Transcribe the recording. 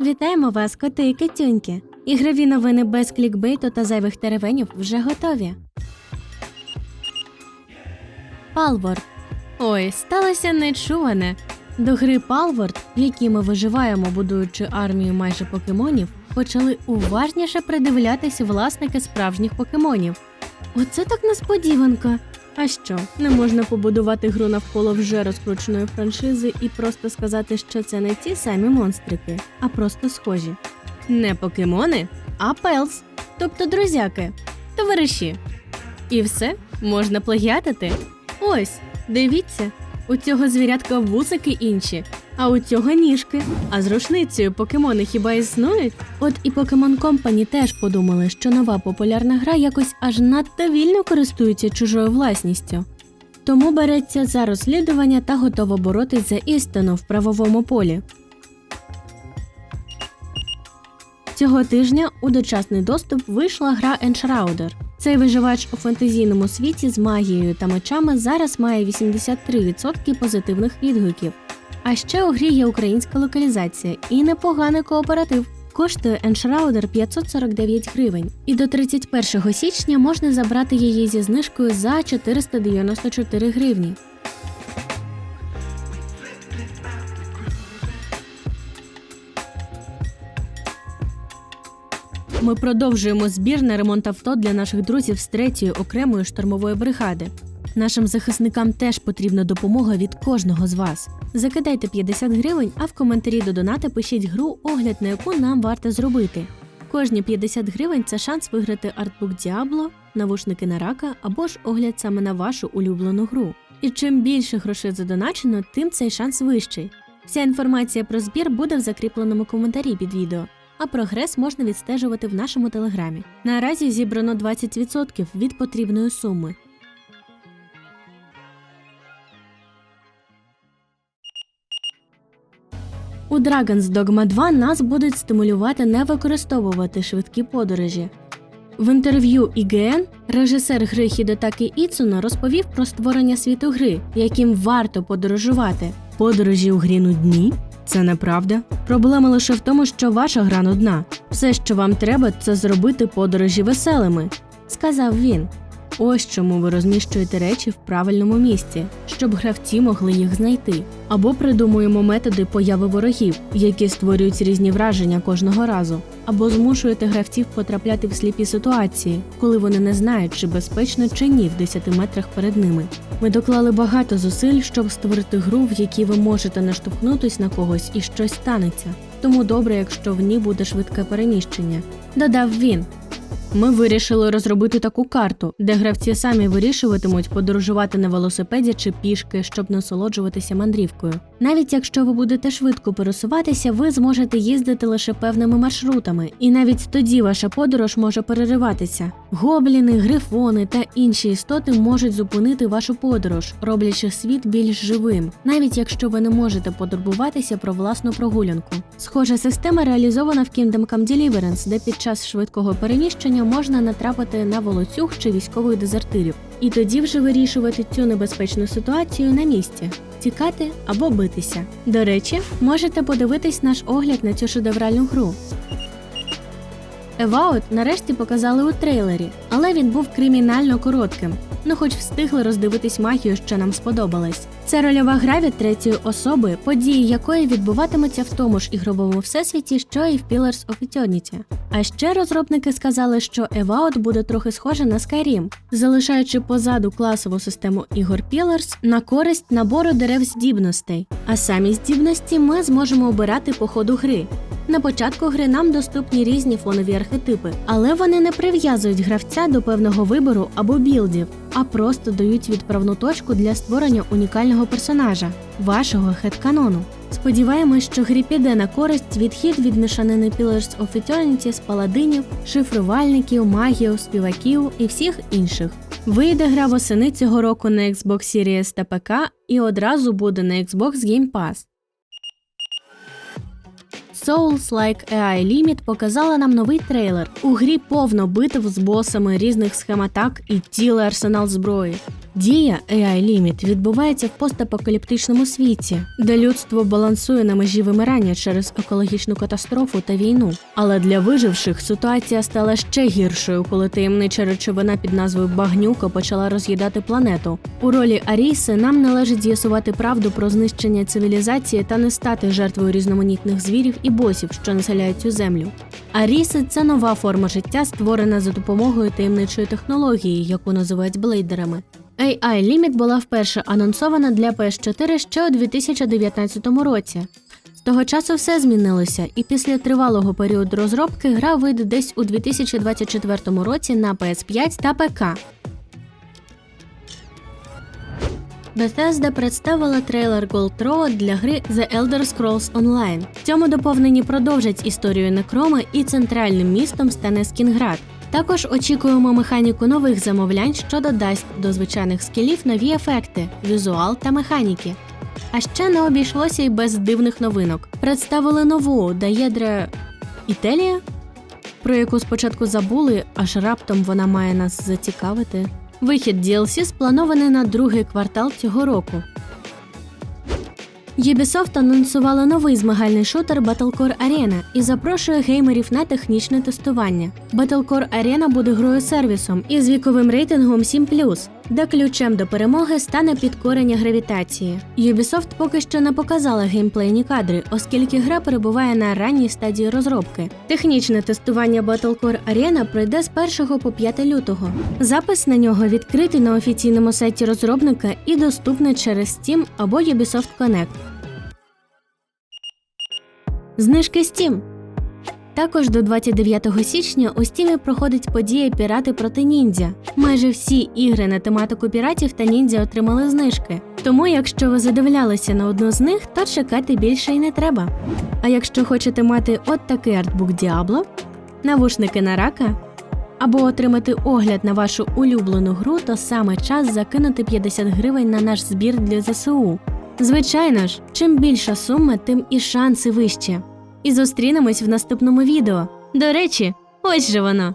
Вітаємо вас, коти і китюньки! Ігрові новини без клікбейту та зайвих теревенів вже готові. Палворд. Ой, сталося нечуване. До гри Палворд, в якій ми виживаємо, будуючи армію майже покемонів, почали уважніше придивлятися власники справжніх покемонів. Оце так несподіванка. А що, не можна побудувати гру навколо вже розкрученої франшизи і просто сказати, що це не ті самі монстрики, а просто схожі. Не покемони, а пелс, тобто друзяки, товариші. І все можна плагіатити. Ось, дивіться, у цього звірятка вусики інші, а у цього ніжки. А з рушницею покемони хіба існують? От і Pokemon Company теж подумали, що нова популярна гра якось аж надто вільно користується чужою власністю. Тому береться за розслідування та готова боротись за істину в правовому полі. Цього тижня у дочасний доступ вийшла гра Enshrouder. Цей виживач у фантазійному світі з магією та мечами зараз має 83% позитивних відгуків. А ще у грі є українська локалізація і непоганий кооператив. Коштує Enshrouder 549 гривень, і до 31 січня можна забрати її зі знижкою за 494 гривні. Ми продовжуємо збір на ремонт авто для наших друзів з третьої окремої штурмової бригади. Нашим захисникам теж потрібна допомога від кожного з вас. Закидайте 50 гривень, а в коментарі до доната пишіть гру, огляд на яку нам варто зробити. Кожні 50 гривень це шанс виграти артбук Діабло, навушники на рака або ж огляд саме на вашу улюблену гру. І чим більше грошей задоначено, тим цей шанс вищий. Вся інформація про збір буде в закріпленому коментарі під відео а прогрес можна відстежувати в нашому телеграмі. Наразі зібрано 20% від потрібної суми. Dragon's Dogma 2 нас будуть стимулювати не використовувати швидкі подорожі. В інтерв'ю IGN режисер гри Хідотакі Іцуно розповів про створення світу гри, яким варто подорожувати. Подорожі у грі нудні? Це неправда. Проблема лише в тому, що ваша гра нудна. Все, що вам треба, це зробити подорожі веселими, сказав він. Ось чому ви розміщуєте речі в правильному місці, щоб гравці могли їх знайти. Або придумуємо методи появи ворогів, які створюють різні враження кожного разу, або змушуєте гравців потрапляти в сліпі ситуації, коли вони не знають, чи безпечно чи ні в 10 метрах перед ними. Ми доклали багато зусиль, щоб створити гру, в якій ви можете наштовхнутись на когось і щось станеться. Тому добре, якщо в ній буде швидке переміщення. Додав він. Ми вирішили розробити таку карту, де гравці самі вирішуватимуть подорожувати на велосипеді чи пішки, щоб насолоджуватися мандрівкою. Навіть якщо ви будете швидко пересуватися, ви зможете їздити лише певними маршрутами, і навіть тоді ваша подорож може перериватися. Гобліни, грифони та інші істоти можуть зупинити вашу подорож, роблячи світ більш живим, навіть якщо ви не можете потурбуватися про власну прогулянку. Схожа система реалізована в Kingdom Come Deliverance, де під час швидкого переміщення можна натрапити на волоцюг чи військових дезертирів, і тоді вже вирішувати цю небезпечну ситуацію на місці. Тікати або битися. До речі, можете подивитись наш огляд на цю шедевральну гру. Еваут нарешті показали у трейлері, але він був кримінально коротким. Ну, хоч встигли роздивитись магію, що нам сподобалась. Це рольова гра від третьої особи, події якої відбуватимуться в тому ж ігровому всесвіті, що і в Pillars of Eternity. А ще розробники сказали, що Evout буде трохи схоже на Skyrim, залишаючи позаду класову систему ігор Pillars на користь набору дерев здібностей. А самі здібності ми зможемо обирати по ходу гри. На початку гри нам доступні різні фонові архетипи, але вони не прив'язують гравця до певного вибору або білдів, а просто дають відправну точку для створення унікального персонажа вашого хет-канону. Сподіваємось, що грі піде на користь відхід від мішанини Pillars of Eternity з паладинів, шифрувальників, магів, співаків і всіх інших. Вийде гра восени цього року на Xbox Series та ПК і одразу буде на Xbox Game Pass. Souls Like AI Limit показала нам новий трейлер. У грі повно битв з босами різних схем атак і цілий арсенал зброї. Дія AI Limit відбувається в постапокаліптичному світі, де людство балансує на межі вимирання через екологічну катастрофу та війну. Але для виживших ситуація стала ще гіршою, коли таємнича речовина під назвою Багнюка почала роз'їдати планету. У ролі Аріси нам належить з'ясувати правду про знищення цивілізації та не стати жертвою різноманітних звірів і босів, що населяють цю землю. Аріси це нова форма життя, створена за допомогою таємничої технології, яку називають блейдерами. AI Limit була вперше анонсована для PS4 ще у 2019 році. З того часу все змінилося, і після тривалого періоду розробки гра вийде десь у 2024 році на PS5 та ПК. Bethesda представила трейлер Gold Road для гри The Elder Scrolls Online. В цьому доповненні продовжать історію Некроми і центральним містом стане Скінград. Також очікуємо механіку нових замовлянь, що додасть до звичайних скілів нові ефекти, візуал та механіки. А ще не обійшлося й без дивних новинок. Представили нову Даєдре Ітелія, про яку спочатку забули, аж раптом вона має нас зацікавити. Вихід DLC спланований на другий квартал цього року. Ubisoft анонсувала новий змагальний шутер Battlecore Arena і запрошує геймерів на технічне тестування. Battlecore Arena буде грою сервісом із віковим рейтингом 7+, де ключем до перемоги стане підкорення гравітації. Ubisoft поки що не показала геймплейні кадри, оскільки гра перебуває на ранній стадії розробки. Технічне тестування Battlecore Arena пройде з 1 по 5 лютого. Запис на нього відкритий на офіційному сайті розробника і доступний через Steam або Ubisoft Connect. Знижки Steam. Також до 29 січня у Стімі проходить подія Пірати проти ніндзя. Майже всі ігри на тематику піратів та ніндзя отримали знижки. Тому, якщо ви задивлялися на одну з них, то чекати більше й не треба. А якщо хочете мати от такий артбук Діабло, навушники на рака або отримати огляд на вашу улюблену гру, то саме час закинути 50 гривень на наш збір для ЗСУ. Звичайно ж, чим більша сума, тим і шанси вищі. І зустрінемось в наступному відео. До речі, ось же воно.